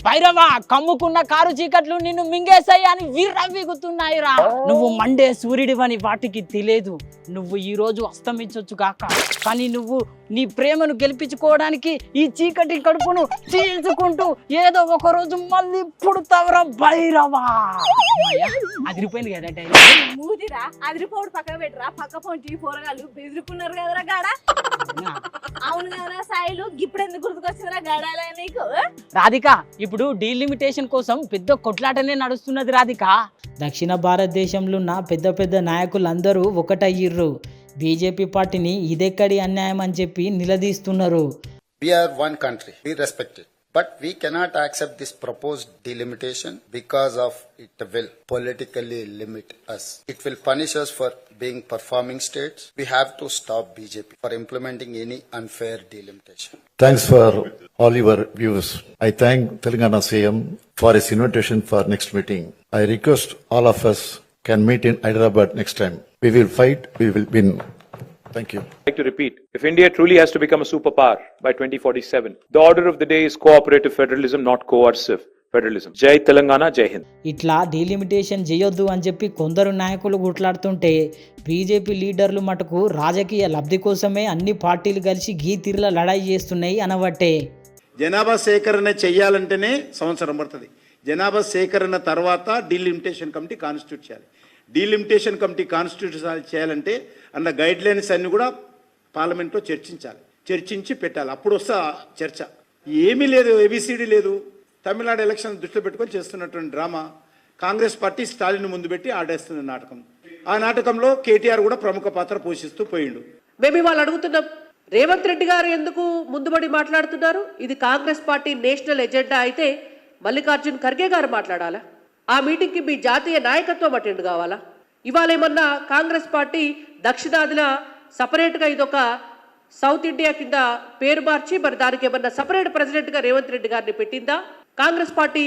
Bhairava కమ్ముకున్న car చీకట్లు నిన్ను మింగేసాయి అని వీర్రవిగుతున్నాయిరా నువ్వు మండే సూర్యుడివని వాటికి తెలియదు. నువ్వు ఈ రోజు అస్తమించొచ్చు కాక. కానీ నువ్వు నీ ప్రేమను గెలిపించుకోవడానికి ఈ చీకటి కడుపును చీల్చుకుంటూ ఏదో ఒక రోజు మళ్ళీ పుడతావురా భైరవా. అదిరిపోయింది కదా మూదిరా అదిరిపోడు పక్కన పెట్టరా. పక్క పొంటి పోరగాళ్ళు బెదిరుకున్నారు కదరా గాడ. అవును? కదరా సాయిలు ఇప్పుడు ఎందుకు గుర్తుకొచ్చిందిరా గాడాలే నీకు? రాధిక ఇప్పుడు డీలిమిటేషన్ కోసం పెద్ద కొట్లాటనే నడుస్తున్నది రాధిక. దక్షిణ భారతదేశంలో ఉన్న పెద్ద పెద్ద నాయకులందరూ ఒకటయ్యిర్రు. చేస్తున్నారు. బీజేపీ పార్టీని ఇదెక్కడి అన్యాయం అని చెప్పి నిలదీస్తున్నారు. We're one country we respected but we cannot accept this propose delimitation because of it will politically limit us it will punish us for being performing states we have to stop BJP for implementing any unfair delimitation thanks for all your views I thank Telangana CM for his invitation for next meeting I request all of us can meet in Hyderabad next time We will fight, we will win. Thank you. I'd like to repeat, if India truly has to become a superpower by 2047, the order of the day is cooperative federalism, not coercive federalism. Jai Telangana, Jai Hind. ఇట్లా delimitation చేయొద్దు అని చెప్పి కొందరు నాయకులు గుట్లాడుతుంటే BJP లీడర్లు మటుకు రాజకీయ లబ్ధి కోసమే అన్ని పార్టీలు కలిసి గీ తీరుల లడాయి చేస్తున్నాయి అనబట్టే జనాభా సేకరణ చెయ్యాలంటేనే సంవత్సరం పడుతుంది జనాభా సేకరణ తర్వాత డీలిమిటేషన్ కమిటీ కాన్స్టిట్యూట్ చేయాలి డీలిమిటేషన్ కమిటీ కాన్స్టిట్యూషన్ చేయాలంటే అన్న గైడ్ లైన్స్ అన్ని కూడా పార్లమెంట్లో చర్చించాలి చర్చించి పెట్టాలి. అప్పుడు వస్తా చర్చ. ఏమీ లేదు ఏబిసిడి లేదు. తమిళనాడు ఎలక్షన్ దృష్టిలో పెట్టుకొని చేస్తున్నటువంటి డ్రామా. కాంగ్రెస్ పార్టీ స్టాలిన్ ముందు పెట్టి ఆడేస్తున్న నాటకం. ఆ నాటకంలో కేటీఆర్ కూడా ప్రముఖ పాత్ర పోషిస్తూ పోయిండు. మేము ఇవాళ అడుగుతున్నాం రేవంత్ రెడ్డి గారు ఎందుకు ముందుబడి మాట్లాడుతున్నారు? ఇది కాంగ్రెస్ పార్టీ నేషనల్ ఎజెండా అయితే మల్లికార్జున్ ఖర్గే గారు మాట్లాడాలా? ఆ మీటింగ్కి మీ జాతీయ నాయకత్వం అటెండ్ కావాలా? ఇవాళ ఏమన్నా కాంగ్రెస్ పార్టీ దక్షిణాదిన సపరేట్గా ఇదొక సౌత్ ఇండియా కింద పేరు మార్చి మరి దానికి ఏమన్నా సపరేట్ ప్రెసిడెంట్గా రేవంత్ రెడ్డి గారిని పెట్టిందా? కాంగ్రెస్ పార్టీ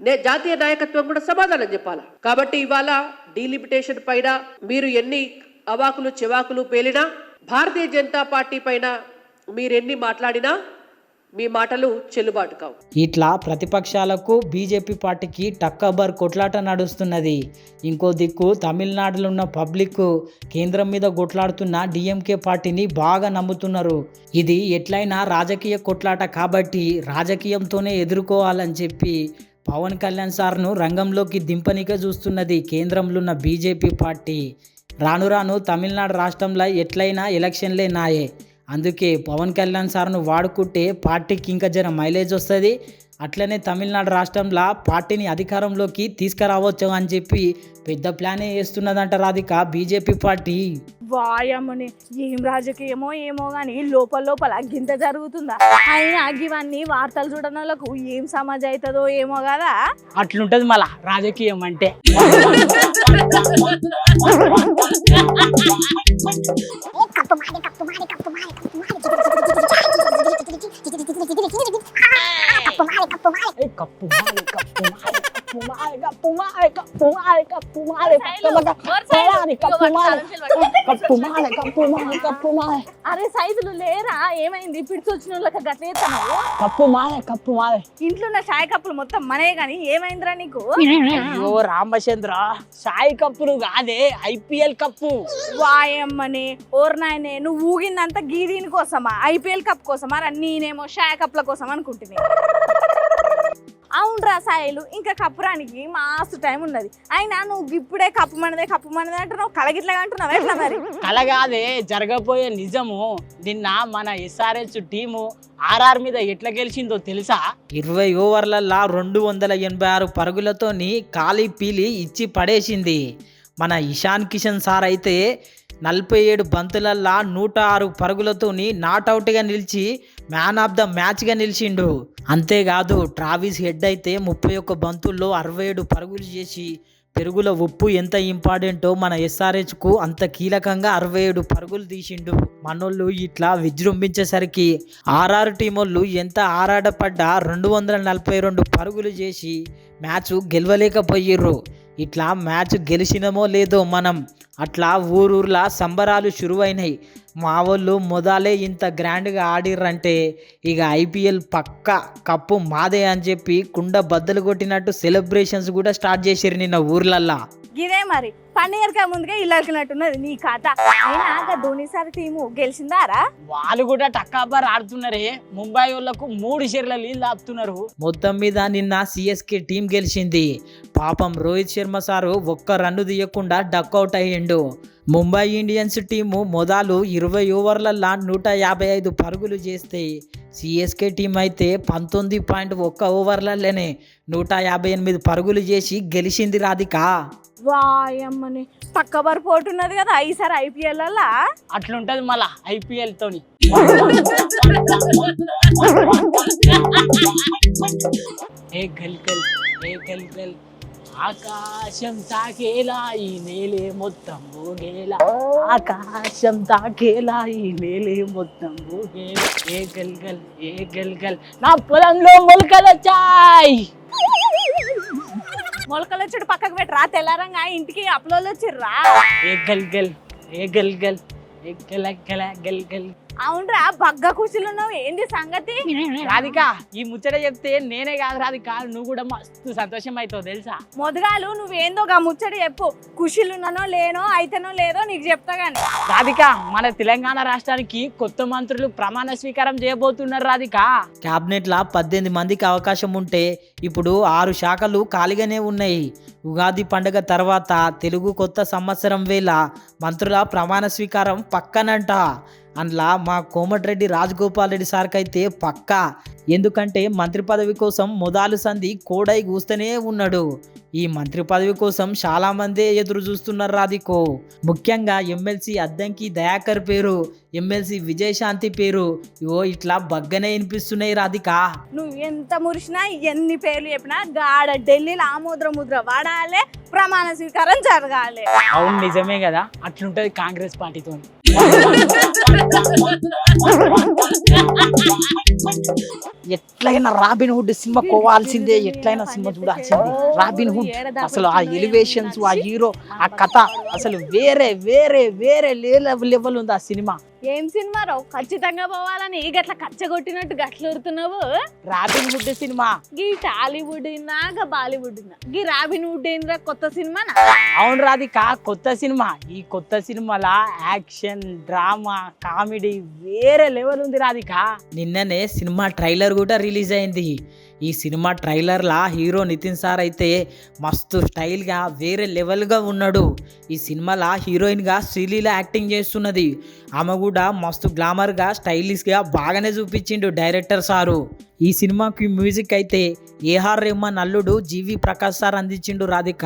నే- జాతీయ నాయకత్వం కూడా సమాధానం చెప్పాలా? కాబట్టి ఇవాళ డీలిమిటేషన్ పైన మీరు ఎన్ని అవాకులు చెవాకులు పేలినా భారతీయ జనతా పార్టీ పైన మీరెన్ని మాట్లాడినా మీ మాటలు చెల్లుబాటు కావు. ఇట్లా ప్రతిపక్షాలకు బీజేపీ పార్టీకి టక్కబర్ కొట్లాట నడుస్తున్నది. ఇంకో దిక్కు తమిళనాడులో ఉన్న పబ్లిక్ కేంద్రం మీద కొట్లాడుతున్న డిఎంకే పార్టీని బాగా నమ్ముతున్నారు. ఇది ఎట్లయినా రాజకీయ కొట్లాట కాబట్టి రాజకీయంతోనే ఎదుర్కోవాలని చెప్పి పవన్ కళ్యాణ్ సార్ను రంగంలోకి దింపనిగా చూస్తున్నది కేంద్రంలో ఉన్న బీజేపీ పార్టీ. రాను రాను తమిళనాడు రాష్ట్రంలో ఎట్లయినా ఎలక్షన్లే నాయే. అందుకే పవన్ కళ్యాణ్ సార్ను వాడుకుంటే పార్టీకి ఇంకా జర మైలేజ్ వస్తుంది. అట్లనే తమిళనాడు రాష్ట్రంలో పార్టీని అధికారంలోకి తీసుకురావచ్చు అని చెప్పి పెద్ద ప్లానే వేస్తున్నదంట రాధిక బీజేపీ పార్టీ. వాయమ్మని ఏం రాజకీయమో ఏమో గాని లోపల లోపల అగ్గింత జరుగుతుందా? అయినా ఇవన్నీ వార్తలు చూడడం వాళ్ళకు ఏం సమాజ్ అవుతుందో ఏమో కదా? అట్లుంటది మళ్ళా రాజకీయం అంటే. กับปุ่มเห้กับปุ่มเห้กับปุ่มเห้กับปุ่มให้กับปุ่มให้ అరే సైజులు లేరా? ఏమైంది? పిడిచి వచ్చిన వాళ్ళకి గట్ల చేస్తున్నావు కప్పు మారే, కప్పు మారే. ఇంట్లో ఉన్న చాయ్ కప్పులు మొత్తం మనే గాని ఏమైందిరా నీకు? అయ్యో రామచంద్ర సాయి కప్పులు కాదే ఐపీఎల్ కప్పు. వాయమ్మని ఓర్నాయనే నువ్వు ఊగిందంతా గీదీని కోసమా? ఐపీఎల్ కప్ కోసమా? నేనేమో షాయ్ కప్ల కోసం అనుకుంటుంది అవునరా సాయిలు ఇంకా కప్పురానికి మాస్తు టైం ఉన్నది. అయినా నువ్వు ఇప్పుడే కప్పు మనదే కప్పు మనదే అంటున్నావు కలగిట్లా అంటున్నావు ఎట్లా మరి? కల కాదే జరగబోయే నిజము. నిన్న మన ఎస్ఆర్హెచ్ టీము ఆర్ఆర్ మీద ఎట్లా గెలిచిందో తెలుసా? ఇరవై ఓవర్లల్లా రెండు వందల ఎనభై ఆరు పరుగులతోని ఖాళీ పీలి ఇచ్చి పడేసింది. మన ఇషాన్ కిషన్ సార్ అయితే నలభై ఏడు బంతులల్లా నూట ఆరు పరుగులతోని నాట్అవుట్గా నిలిచి మ్యాన్ ఆఫ్ ద మ్యాచ్గా నిలిచిండు. అంతేకాదు ట్రావిస్ హెడ్ అయితే ముప్పై ఒక్క బంతుల్లో అరవై ఏడు పరుగులు చేసి పెరుగుల ఉప్పు ఎంత ఇంపార్టెంటో మన ఎస్ఆర్హెచ్కు అంత కీలకంగా అరవై ఏడు పరుగులు తీసిండు. మనోళ్ళు ఇట్లా విజృంభించేసరికి ఆర్ఆర్ టీమోళ్ళు ఎంత ఆరాటపడ్డా రెండు వందల నలభై రెండు పరుగులు చేసి మ్యాచ్ గెలవలేకపోయిర్రు. ఇట్లా మ్యాచ్ గెలిచినమో లేదో మనం అట్లా ఊరూర్లా సంబరాలు షురువైనాయి మా వాళ్ళు మొదలే ఇంత గ్రాండ్గా ఆడిర్రంటే ఇక ఐపీఎల్ పక్క కప్పు మాదే అని చెప్పి కుండ బద్దలు కొట్టినట్టు సెలబ్రేషన్స్ కూడా స్టార్ట్ చేసారు నిన్న ఊర్లల్లా. ఇదే మరి. పండుగ ముందుగా ఇల్లకినట్టున్నది నీ కథ. అయినా ధోని సార్ టీము గెలిచిందారా? వాళ్ళు కూడా టక్కాబార్ ఆడుతున్నారే ముంబై వాళ్ళకు మూడు షేర్ల నీళ్ళు ఆపుతున్నారు మొత్తం మీద నిన్న సిఎస్కే టీం గెలిచింది. పాపం రోహిత్ శర్మ సారు ఒక్క రన్ను తీయకుండా డక్అవుట్ అయ్యిండు. ముంబై ఇండియన్స్ టీము మొదలు ఇరవై ఓవర్లల్లా నూట యాభై ఐదు పరుగులు చేస్తే సిఎస్కే టీం అయితే పంతొమ్మిది పాయింట్ ఒక్క ఓవర్లలోనే నూట యాభై ఎనిమిది పరుగులు చేసి గెలిచింది రాధిక. వాయమ్మని తక్కువ పోటున్నది కదా ఈసారి ఐపీఎల్ అలా అట్లుంటది మళ్ళా ఐపీఎల్ తోని. ఏ గల్ గల్ ఏ గల్ గల్ ఆకాశం తాకేలా ఈ నేలే మొత్తం ఊగేలా. ఆకాశం తాకేలా ఈ నేలే మొత్తం ఊగేలా. ఏ గల్ గల్ ఏ గల్ గల్ నా పొలంలో మొలకలొచ్చాయ్ మొలకలు వచ్చాడు పక్కకు పెట్టి. రా తెల్లారంగా ఇంటికి అప్లోడ్ వచ్చిర్రా ఏ గల్ గల్ ఏ గల్ గల్ ఏ గల గల గల్ గల్. అవునరా బగ్గ కుషిలు ఉన్నావు. ఏంది సంగతి? రాధిక ఈ ముచ్చట చెప్తే నేనే కాదు రాధిక. నువ్వు కూడా మస్తు సంతోషం అవుతావు తెలుసా? మొదగాలు నువ్వేందో గా ముచ్చడి చెప్పు. కుషిలున్నానో లేనో అయితేనో లేదో నీకు చెప్తా గాని. రాధిక మన తెలంగాణ రాష్ట్రానికి కొత్త మంత్రులు ప్రమాణ స్వీకారం చేయబోతున్నారు రాధిక. క్యాబినెట్ లా పద్దెనిమిది మందికి అవకాశం ఉంటే ఇప్పుడు ఆరు శాఖలు ఖాళీగానే ఉన్నాయి. ఉగాది పండుగ తర్వాత తెలుగు కొత్త సంవత్సరం వేళ మంత్రుల ప్రమాణ స్వీకారం పక్కనంట. అందులో మా కోమటిరెడ్డి రాజగోపాల్ రెడ్డి సార్కి అయితే పక్కా. ఎందుకంటే మంత్రి పదవి కోసం మొదలు సంధి కోడై కూస్తూనే ఉన్నాడు. ఈ మంత్రి పదవి కోసం చాలా మందే ఎదురు చూస్తున్నారు రాధికో. ముఖ్యంగా ఎమ్మెల్సీ అద్దంకి దయాకర్ పేరు ఎమ్మెల్సీ విజయశాంతి పేరు. ఇవో ఇట్లా బగ్గనే వినిపిస్తున్నాయి రాధిక. నువ్వు ఎంత మురిసినా ఎన్ని పేర్లు చెప్పినా గాడ ఢిల్లీలో ఆమోద్ర ముద్ర వాడాలి ప్రమాణ స్వీకారం జరగాలి. అవును నిజమే కదా. అట్లుంటది కాంగ్రెస్ పార్టీతో ఎట్లయినా రాబిన్ హుడ్ సినిమా కోవాల్సిందే ఎట్లయినా సినిమా చూడాల్సిందే. రాబిన్ హుడ్ అసలు ఆ ఎలివేషన్స్ ఆ హీరో ఆ కథ అసలు వేరే వేరే వేరే లెవెల్ ఉంది ఆ సినిమా. ఏం సినిమా రావు? ఖచ్చితంగా పోవాలని గట్ల కచ్చగొట్టినట్టు గట్లుడుతున్నావు రాబిన్ హుడ్ సినిమా. గీ టాలీవుడ్ నాగా బాలీవుడ్ గీ రాబిన్ వుడ్ ఏంద్రా కొత్త సినిమా అవును రాధిక కొత్త సినిమా. ఈ కొత్త సినిమాలా యాక్షన్ డ్రామా కామెడీ వేరే లెవెల్ ఉంది రాధిక నిన్ననే సినిమా ట్రైలర్ కూడా రిలీజ్ అయింది. ఈ సినిమా ట్రైలర్లా హీరో నితిన్ సార్ అయితే మస్తు స్టైల్గా వేరే లెవెల్గా ఉన్నాడు. ఈ సినిమాలో హీరోయిన్గా శ్రీలీల యాక్టింగ్ చేస్తున్నది. ఆమె కూడా మస్తు గ్లామర్గా స్టైలిష్గా బాగానే చూపించిండు డైరెక్టర్ సారు. ఈ సినిమాకి మ్యూజిక్ అయితే ఏఆర్ రెహమాన్ అల్లుడు జీవి ప్రకాష్ సార్ అందించిండు రాధిక.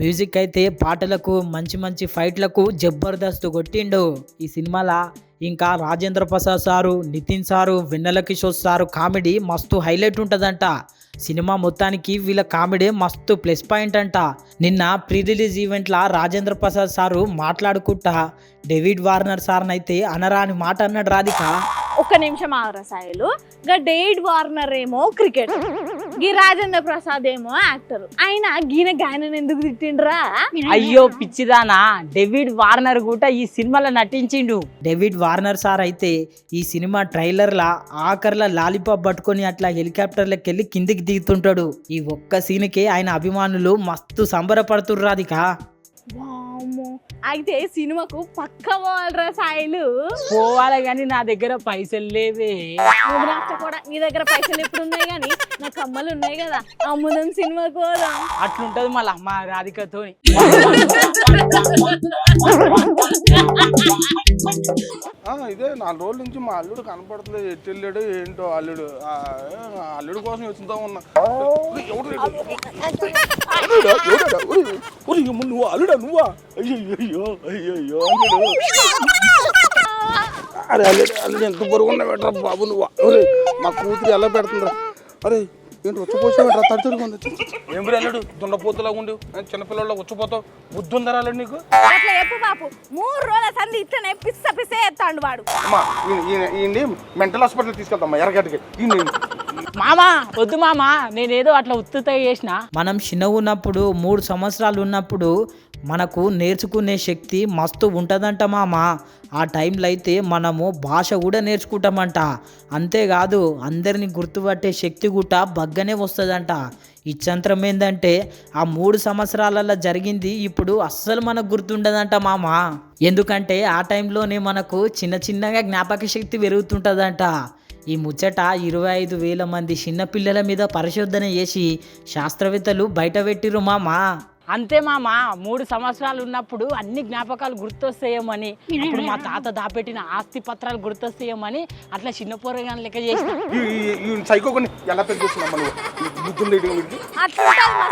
మ్యూజిక్ అయితే పాటలకు మంచి మంచి ఫైట్లకు జబర్దస్త్ కొట్టిండు. ఈ సినిమాలో ఇంకా Rajendra Prasad sir Nitin sir Vennela Kishore sir comedy మస్తు హైలైట్ ఉంటుందంట. సినిమా మొత్తానికి వీళ్ళ కామెడీ మస్తు ప్లస్ పాయింట్ అంట. నిన్న ప్రీ రిలీజ్ ఈవెంట్లా రాజేంద్ర ప్రసాద్ సారు మాట్లాడుకుంటా. డేవిడ్ వార్నర్ సార్ని అయితే అనరాని మాట అన్నాడు రాధిక. ఒక్క నిమిషం ఆగరా సాయిలు. గా డేవిడ్ వార్నర్ ఏమో క్రికెట్. గీ రాజేంద్ర ప్రసాద్ ఏమో యాక్టర్. ఆయన గీన గాయన ఎందుకు తిట్టిండ్రా? అయ్యో పిచ్చిదానా. డేవిడ్ వార్నర్ కూడా ఈ సినిమాలో నటించిండు. డేవిడ్ వార్నర్ సార్ అయితే ఈ సినిమా ట్రైలర్లా ఆఖర్ల లాలీపాప్ పట్టుకొని అట్లా హెలికాప్టర్లకి వెళ్ళి కిందికి దిగుతుంటాడు. ఈ ఒక్క సీన్కే ఆయన అభిమానులు మస్తు సంబరపడుతుర్రు రాధిక వామ్మో. అయితే సినిమాకు పక్క పోవాలరా సాయిలు. పోవాలి కానీ నా దగ్గర పైసలు లేవే. రాష్ట్ర కూడా నీ దగ్గర పైసలు ఎప్పుడు ఉన్నాయి కానీ నా కమ్మలు ఉన్నాయి కదా. అమ్ముదాం సినిమాకు పోదాం. అట్లుంటది మళ్ళా మా రాధికతోని. ఆ, ఇదే నాలుగు రోజుల నుంచి మా అల్లుడు కనపడట్లేదు. ఎటు వెళ్ళాడు ఏంటో అల్లుడు. అల్లుడు కోసం వచ్చిందా ఉన్నా. ఎవడు నువ్వు అల్లుడా? నువ్వా? అయ్యో అయ్యో అయ్యో అల్లుడు. అరే అల్లుడు అల్లుడు ఎంత పొరుగున్నా పెట్టరా బాబు నువ్వా? మా కూతురు ఎలా పెడుతుందా అరే ఏంటి వచ్చిపోసా పెట్టరా తడితడిగా ఉంది. ఏం అల్లుడు? దున్నపోతులా ఉండు. చిన్నపిల్లల్లో వచ్చిపోతావు? బుద్ధి ఉందరా అల్లుడు నీకు? అట్లా చెప్పు బాపు. మూడు రోజుల సంది ఇట్లనే పిస్స పిస్స ఎత్తాడు వాడు. అమ్మా ఈయన్ని మెంటల్ హాస్పిటల్ తీసుకెళ్తామ్మా ఎర్రగడ్డకి. మామా వద్దు మామా నేనేదో అట్లా ఉత్తుత చేసిన. మనం చిన్నగా ఉన్నప్పుడు మూడు సంవత్సరాలు ఉన్నప్పుడు మనకు నేర్చుకునే శక్తి మస్తు ఉంటుందంట మామ. ఆ టైంలో అయితే మనము భాష కూడా నేర్చుకుంటామంట. అంతేకాదు అందరిని గుర్తుపట్టే శక్తి కూడా బగ్గనే వస్తుందంట. ఇచ్చంత్రం ఏంటంటే ఆ మూడు సంవత్సరాలలో జరిగింది ఇప్పుడు అస్సలు మనకు గుర్తుండదంట మామ. ఎందుకంటే ఆ టైంలోనే మనకు చిన్న చిన్నగా జ్ఞాపక శక్తి పెరుగుతుంటుందంట. ఈ ముచ్చట ఇరవై ఐదు వేల మంది చిన్నపిల్లల మీద పరిశోధన చేసి శాస్త్రవేత్తలు బయట పెట్టిరు మామ. అంతే మామ మూడు సంవత్సరాలు ఉన్నప్పుడు అన్ని జ్ఞాపకాలు గుర్తొస్తాయేమని. ఇప్పుడు మా తాత దాపెట్టిన ఆస్తి పత్రాలు గుర్తొస్తాయేమని అట్లా చిన్న పోరగాని లెక్క చేసిన. అట్లా మా